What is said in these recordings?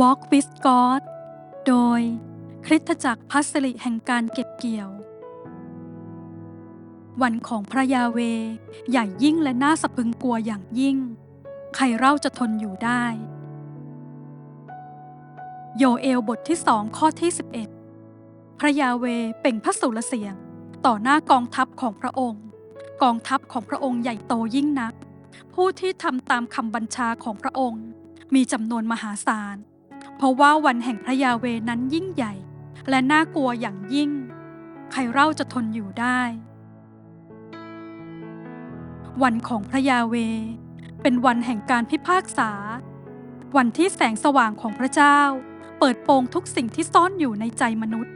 Walk with God โดย คริสตจักรพัสริแห่งการเก็บเกี่ยว วันของพระยาเว ใหญ่ยิ่งและน่าสะพึงกลัวอย่างยิ่ง ใครเล่าจะทนอยู่ได้ โยเอลบทที่สองข้อที่ 11 พระยาเวเป่งพระสุรเสียง ต่อหน้ากองทัพของพระองค์ กองทัพของพระองค์ใหญ่โตยิ่งนัก ผู้ที่ทำตามคำบัญชาของพระองค์ มีจำนวนมหาศาล เพราะว่าวันแห่งพระยาเวนั้นยิ่งใหญ่ และน่ากลัวอย่างยิ่ง ใครเล่าจะทนอยู่ได้ วันของพระยาเว เป็นวันแห่งการพิพากษา วันที่แสงสว่างของพระเจ้า เปิดโปงทุกสิ่งที่ซ่อนอยู่ในใจมนุษย์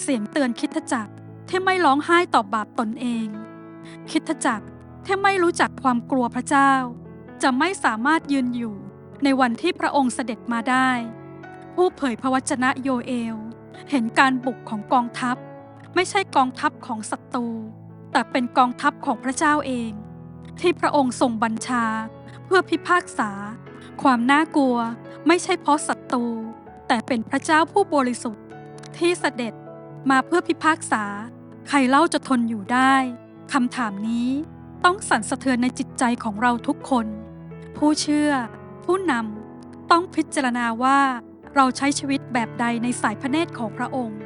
เสียงเตือนคิดจักรที่ไม่ร้องไห้ต่อบาปตนเอง คิดจักรที่ไม่รู้จักความกลัวพระเจ้า จะไม่สามารถยืนอยู่ ในวันที่พระองค์เสด็จมาได้ ผู้เผยพระวจนะโยเอล เห็นการบุกของกองทัพ ไม่ใช่กองทัพของศัตรู แต่เป็นกองทัพของพระเจ้าเอง ที่พระองค์ทรงบัญชา เพื่อพิพากษา ความน่ากลัวไม่ใช่เพราะศัตรู แต่เป็นพระเจ้าผู้บริสุทธิ์ ที่เสด็จมาเพื่อพิพากษา ใครเล่าจะทนอยู่ได้คำถามนี้ต้องสั่นสะเทือนในจิตใจของเราทุกคน ผู้เชื่อ ผู้นำต้องพิจารณาว่าเราใช้ชีวิตแบบใดในสายพระเนตรของพระองค์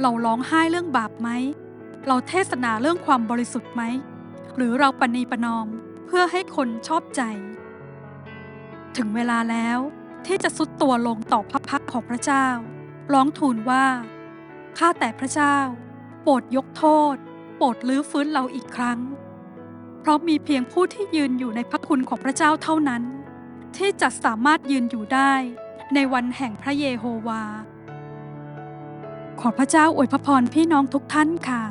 เราร้องไห้เรื่องบาปไหม เราเทศนาเรื่องความบริสุทธิ์ไหม หรือเราปณีประนอมเพื่อให้คนชอบใจ ถึงเวลาแล้วที่จะสุดตัวลงต่อพระพักของพระเจ้า ร้องทูลว่า ข้าแต่พระเจ้า โปรดยกโทษ โปรดลื้อฟื้นเราอีกครั้ง เพราะมีเพียงผู้ที่ยืนอยู่ในพระคุณของพระเจ้าเท่านั้น ที่จะสามารถยืนอยู่ได้ ในวันแห่งพระเยโฮวา ขอพระเจ้าอวยพระพรพี่น้องทุกท่านค่ะ